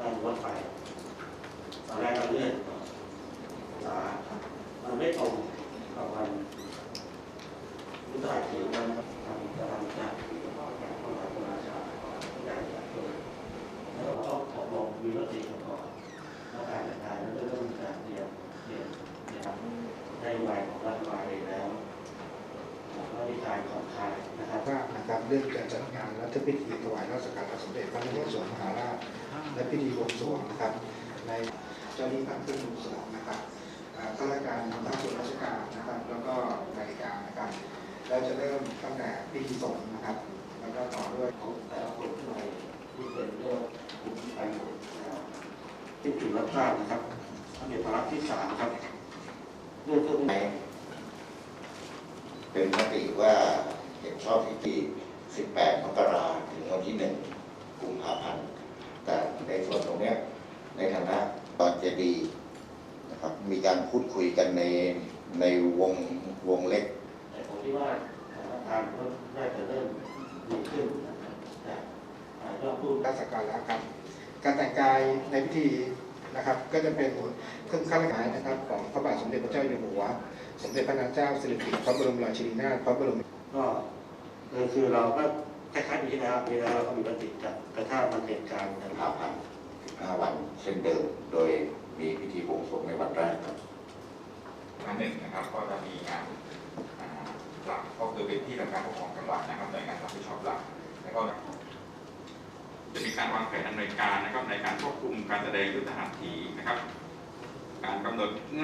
ได้รถไฟตอนแรกเราเลื่อนสามันไม่ตรงกับวันรู้ได้ถึงวันทำจะทำจากเข้ามาประมาณชาใหญ่จากตัวแล้วเราก็ตกลงมีรถติดก่อนแล้วการจัดการแล้วก็เริ่มการเตรียมเตรียมเตรียมได้ไวของรัฐบาลเองแล้วแล้วมีการผ่อนคลายนะครับว่า นะครับเรื่องการจัดงานรัฐพิธีถวายราชการสมเด็จพระนเรศวรมหาราชและพิธีบวงสรวงนะครับในเจ้าหน้าที่พักเครื่องบวงสรวงนะครับอ่าข้าราชการทำหน้าส่วนราชการนะครับ แล้วก็นาฬิกานะครับแล้วจะเริ่มตั้งแต่พิธีสงฆ์นะครับ แล้วก็ต่อด้วยของแต่ละคนที่ไปที่เป็นเรื่องกลุ่มที่ไปอยู่นะครับที่ถึงรับทราบนะครับระเบียบพาระที่สามครับเรื่องเครื่องไหนเป็นมติว่าเห็นชอบ ที่ที่ 18 มกราถึงวันที่ 1 กุมภาพันธ์ แต่ในส่วนตรงเนี้ยในฐานะตอนเจดีย์นะครับมีการพูดคุยกันในในวงวงเล็ก แต่ผมคิดว่าสถานการณ์ก็น่าจะเริ่มดีขึ้นนะครับแต่อาจจะพูดราชการแล้วครับ การแต่งกายในพิธีนะครับก็จะเป็นเครื่องข้าราชการนะครับ ของพระบาทสมเด็จพระเจ้าอยู่หัว สมเด็จพระนางเจ้าสิริกิติ์พระบรมราชินีนาถพระบรมก็ คือคือเราก็คล้ายๆปีที่แล้วปีที่แล้วเราก็มีปฏิกับกระทั่งมันเหตุการณ์นะกุมครัภาบพันธ์15วันเช่นเดิมโดยมีพิธีบวงสรวงในวันแรกครับอันหนึ่งนะครับก็จะมีงานอ่าหลักก็คือเป็นที่ทำการปกครองจังหวัดนะครับหน่วยงานรับผิดชอบหลักแล้วก็จะมีการวางแผนดำเนินการนะครับในการควบคุมการแสดงยุทธหัตถีนะครับ การกำหนดเงื่อน